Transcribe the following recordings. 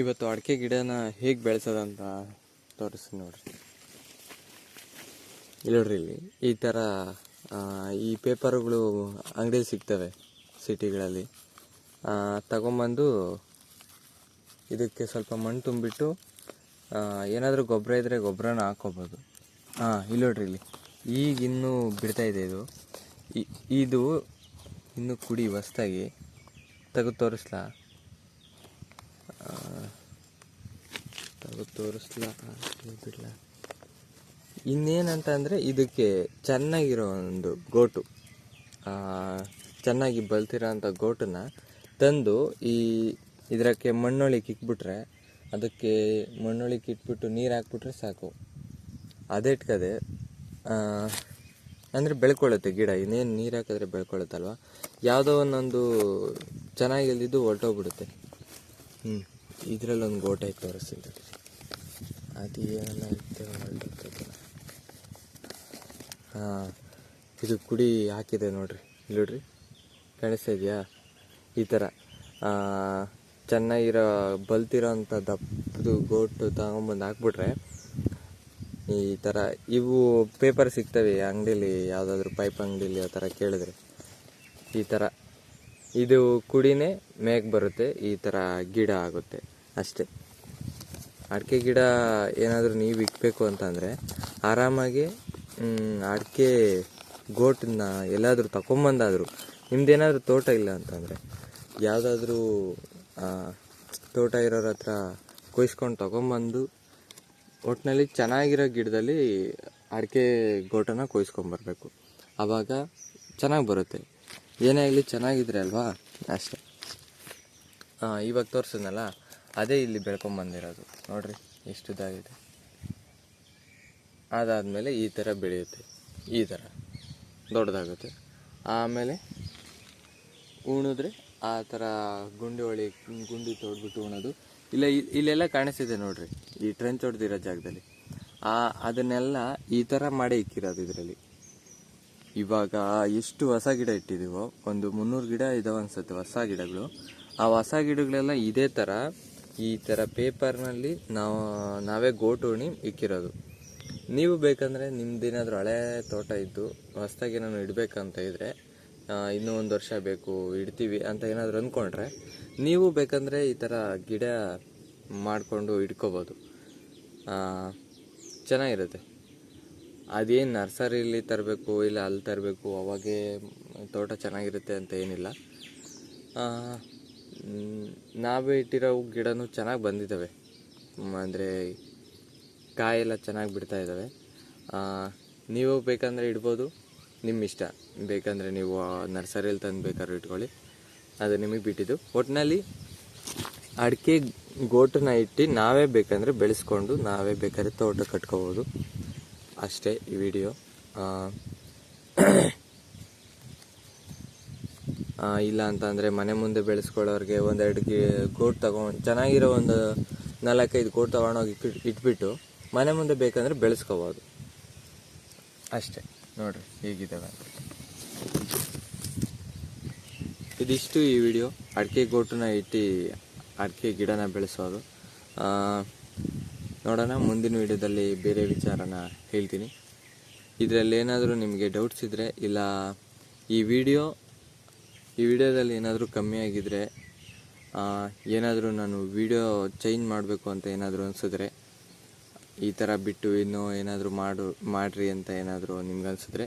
ಇವತ್ತು ಅಡಿಕೆ ಗಿಡನ ಹೇಗೆ ಬೆಳೆಸೋದಂತ ತೋರಿಸ್ತೀನಿ ನೋಡ್ರಿ. ಇಲ್ಲಿ ನೋಡ್ರಿ ಇಲ್ಲಿ ಈ ಥರ ಈ ಪೇಪರ್ಗಳು ಅಂಗಡಿಯಲ್ಲಿ ಸಿಗ್ತವೆ ಸಿಟಿಗಳಲ್ಲಿ. ತಗೊಂಬಂದು ಇದಕ್ಕೆ ಸ್ವಲ್ಪ ಮಣ್ಣು ತುಂಬಿಟ್ಟು ಏನಾದರೂ ಗೊಬ್ಬರ ಇದ್ದರೆ ಗೊಬ್ಬರನ ಹಾಕೋಬೋದು. ಹಾಂ ಇಲ್ಲಿ ನೋಡ್ರಿ ಇಲ್ಲಿ. ಈಗ ಇನ್ನೂ ಬಿಡ್ತಾ ಇದೆ ಇದು. ಇದು ಇನ್ನೂ ಕುಡಿ ಹೊಸ್ದಾಗಿ ತೆಗೆದು ತೋರಿಸ್ಲಾ? ತೋರಿಸ್ಲಾ? ಬಿಡ್ಲಾ ಇನ್ನೇನಂತ ಅಂದರೆ ಇದಕ್ಕೆ ಚೆನ್ನಾಗಿರೋ ಒಂದು ಗೋಟು. ಚೆನ್ನಾಗಿ ಬಲ್ತಿರೋ ಅಂಥ ಗೋಟನ್ನ ತಂದು ಈ ಇದಕ್ಕೆ ಮಣ್ಣೊಳಿಗೆ ಇಕ್ಬಿಟ್ರೆ ಅದಕ್ಕೆ ಮಣ್ಣೊಳಿಗೆ ಇಟ್ಬಿಟ್ಟು ನೀರು ಹಾಕ್ಬಿಟ್ರೆ ಸಾಕು. ಅದೇ ಇಟ್ಕದೆ ಅಂದರೆ ಬೆಳ್ಕೊಳ್ಳುತ್ತೆ ಗಿಡ. ಇನ್ನೇನು ನೀರು ಹಾಕಿದ್ರೆ ಬೆಳ್ಕೊಳ್ಳುತ್ತಲ್ವ? ಯಾವುದೋ ಒಂದೊಂದು ಚೆನ್ನಾಗಿ ಹೊರಟೋಗ್ಬಿಡುತ್ತೆ ಹ್ಞೂ ಇದರಲ್ಲೊಂದು ಗೋಟ ತೋರಿಸ್ತೀನಿ ಅದು ಏನೆಲ್ಲ ಇತ್ತು ಹಾಂ, ಇದು ಕುಡಿ ಹಾಕಿದೆ ನೋಡಿರಿ ನೋಡ್ರಿ ಕಾಣಿಸ್ತಾ ಇದೆಯಾ? ಈ ಥರ ಚೆನ್ನಾಗಿರೋ ಬಲ್ತಿರೋ ಅಂಥ ದಪ್ಪದು ಗೋಟು ತಗೊಂಬಂದು ಹಾಕ್ಬಿಟ್ರೆ ಈ ಥರ ಇವು ಪೇಪರ್ ಸಿಗ್ತವೆ ಅಂಗಡೀಲಿ, ಯಾವುದಾದ್ರೂ ಪೈಪ್ ಅಂಗಡೀಲಿ ಆ ಥರ ಕೇಳಿದ್ರೆ. ಈ ಥರ ಇದು ಕುಡಿನೇ ಮೇಕ್ ಬರುತ್ತೆ, ಈ ಥರ ಗಿಡ ಆಗುತ್ತೆ, ಅಷ್ಟೇ. ಅಡಿಕೆ ಗಿಡ ಏನಾದರೂ ನೀವು ಇಕ್ಕಬೇಕು ಅಂತಂದರೆ ಆರಾಮಾಗಿ ಅಡಿಕೆ ಗೋಟನ್ನ ಎಲ್ಲಾದರೂ ತಗೊಂಬಂದಾದರೂ ನಿಮ್ಮದೇನಾದರೂ ತೋಟ ಇಲ್ಲ ಅಂತಂದರೆ ಯಾವುದಾದ್ರೂ ತೋಟ ಇರೋರ ಹತ್ರ ಕೊಯ್ಸ್ಕೊಂಡು ತಗೊಂಬಂದು ಒಟ್ಟಿನಲ್ಲಿ ಚೆನ್ನಾಗಿರೋ ಗಿಡದಲ್ಲಿ ಅಡಿಕೆ ಗೋಟನ ಕೊಯ್ಸ್ಕೊಂಬರ್ಬೇಕು. ಆವಾಗ ಚೆನ್ನಾಗಿ ಬರುತ್ತೆ. ಏನೇ ಆಗಲಿ ಚೆನ್ನಾಗಿದ್ರೆ ಅಲ್ವಾ? ಅಷ್ಟೇ. ಇವಾಗ ತೋರಿಸಿದ್ನಲ್ಲ ಅದೇ ಇಲ್ಲಿ ಬೆಳ್ಕೊಂಬಂದಿರೋದು ನೋಡ್ರಿ, ಎಷ್ಟು ಇದಾಗಿದೆ. ಅದಾದಮೇಲೆ ಈ ಥರ ಬೆಳೆಯುತ್ತೆ. ಈ ಥರ ದೊಡ್ಡದಾಗುತ್ತೆ. ಆಮೇಲೆ ಉಣಿದ್ರೆ ಆ ಥರ ಗುಂಡಿ ಒಳಿ ಗುಂಡಿ ತೋಡ್ಬಿಟ್ಟು ಉಣೋದು. ಇಲ್ಲ ಇಲ್ಲೆಲ್ಲ ಕಾಣಿಸ್ತಿದೆ ನೋಡ್ರಿ, ಈ ಟ್ರೆಂಚ್ ಹೊಡೆದಿರೋ ಜಾಗದಲ್ಲಿ. ಆ, ಅದನ್ನೆಲ್ಲ ಈ ಥರ ಮಾಡಿ ಇಕ್ಕಿರೋದು ಇದರಲ್ಲಿ. ಇವಾಗ ಎಷ್ಟು ಹೊಸ ಗಿಡ ಇಟ್ಟಿದ್ದೀವೋ ಒಂದು ಮುನ್ನೂರು ಗಿಡ ಇದಾವೆ ಅನ್ಸುತ್ತೆ, ಹೊಸ ಗಿಡಗಳು. ಆ ಹೊಸ ಗಿಡಗಳೆಲ್ಲ ಇದೇ ಥರ ಈ ಥರ ಪೇಪರ್ನಲ್ಲಿ ನಾವು, ನಾವೇ ಗೋಟುಣಿ ಇಕ್ಕಿರೋದು. ನೀವು ಬೇಕಂದರೆ ನಿಮ್ಮದೇನಾದರೂ ಹಳೆ ತೋಟ ಇದ್ದು ಹೊಸ್ದಾಗಿ ನಾನು ಇಡಬೇಕಂತ ಇದ್ದರೆ ಇನ್ನೂ ಒಂದು ವರ್ಷ ಬೇಕು, ಇಡ್ತೀವಿ ಅಂತ ಏನಾದರೂ ಅಂದ್ಕೊಂಡ್ರೆ ನೀವು ಬೇಕಂದರೆ ಈ ಥರ ಗಿಡ ಮಾಡಿಕೊಂಡು ಇಟ್ಕೋಬೋದು. ಚೆನ್ನಾಗಿರುತ್ತೆ. ಅದೇನು ನರ್ಸರಿಲಿ ತರಬೇಕು, ಇಲ್ಲ ಅಲ್ಲಿ ತರಬೇಕು, ಅವಾಗೇ ತೋಟ ಚೆನ್ನಾಗಿರುತ್ತೆ ಅಂತ ಏನಿಲ್ಲ. ನಾವೇ ಇಟ್ಟಿರೋ ಗಿಡನೂ ಚೆನ್ನಾಗಿ ಬಂದಿದ್ದಾವೆ. ಅಂದರೆ ಕಾಯೆಲ್ಲ ಚೆನ್ನಾಗಿ ಬಿಡ್ತಾ ಇದ್ದಾವೆ. ನೀವು ಬೇಕಂದರೆ ಇಡ್ಬೋದು ನಿಮ್ಮ ಇಷ್ಟ. ಬೇಕಂದರೆ ನೀವು ನರ್ಸರಿಯಲ್ಲಿ ತಂದು ಬೇಕಾದ್ರೂ ಇಟ್ಕೊಳ್ಳಿ. ಅದು ನಿಮಗೆ ಬಿಟ್ಟಿದ್ದು. ಒಟ್ಟಿನಲ್ಲಿ ಅಡಿಕೆ ಗೋಟನ್ನ ಇಟ್ಟು ನಾವೇ ಬೇಕಂದರೆ ಬೆಳೆಸ್ಕೊಂಡು ನಾವೇ ಬೇಕಾದ್ರೆ ತೋಟ ಕಟ್ಕೋಬೋದು. ಅಷ್ಟೇ ಈ ವಿಡಿಯೋ. ಇಲ್ಲ ಅಂತಂದರೆ ಮನೆ ಮುಂದೆ ಬೆಳೆಸ್ಕೊಳ್ಳೋರಿಗೆ ಒಂದೆರಡು ಗಿ ಗೋಟ್ ತಗೊಂಡು ಚೆನ್ನಾಗಿರೋ ಒಂದು ನಾಲ್ಕೈದು ಗೋಟ್ ತೊಗೊಂಡೋಗಿ ಇಟ್ಬಿಟ್ಟು ಮನೆ ಮುಂದೆ ಬೇಕಂದರೆ ಬೆಳೆಸ್ಕೋಬೋದು. ಅಷ್ಟೇ. ನೋಡ್ರಿ ಹೇಗಿದ್ದಾವೆ ಇದಿಷ್ಟು ಈ ವಿಡಿಯೋ. ಅಡಿಕೆ ಗೋಟನ್ನ ಇಟ್ಟು ಅಡಿಕೆ ಗಿಡನ ಬೆಳೆಸೋದು. ನೋಡೋಣ ಮುಂದಿನ ವಿಡಿಯೋದಲ್ಲಿ ಬೇರೆ ವಿಚಾರನ ಹೇಳ್ತೀನಿ. ಇದರಲ್ಲಿ ಏನಾದರೂ ನಿಮಗೆ ಡೌಟ್ಸ್ ಇದ್ದರೆ ಇಲ್ಲ ಈ ವಿಡಿಯೋ ಈ ವಿಡಿಯೋದಲ್ಲಿ ಏನಾದರೂ ಕಮ್ಮಿ ಆಗಿದ್ದರೆ ಏನಾದರೂ ನಾನು ವಿಡಿಯೋ ಚೇಂಜ್ ಮಾಡಬೇಕು ಅಂತ ಏನಾದರೂ ಅನಿಸಿದ್ರೆ, ಈ ಥರ ಬಿಟ್ಟು ಇನ್ನೂ ಏನಾದರೂ ಮಾಡು, ಮಾಡಿರಿ ಅಂತ ಏನಾದರೂ ನಿಮ್ಗೆ ಅನಿಸಿದ್ರೆ,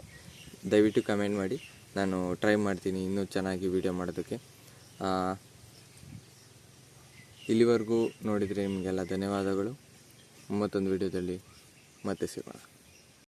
ದಯವಿಟ್ಟು ಕಮೆಂಟ್ ಮಾಡಿ. ನಾನು ಟ್ರೈ ಮಾಡ್ತೀನಿ ಇನ್ನೂ ಚೆನ್ನಾಗಿ ವಿಡಿಯೋ ಮಾಡೋದಕ್ಕೆ. ಇಲ್ಲಿವರೆಗೂ ನೋಡಿದರೆ ನಿಮಗೆಲ್ಲ ಧನ್ಯವಾದಗಳು. ಮತ್ತೊಂದು ವಿಡಿಯೋದಲ್ಲಿ ಮತ್ತೆ ಸಿಗೋಣ.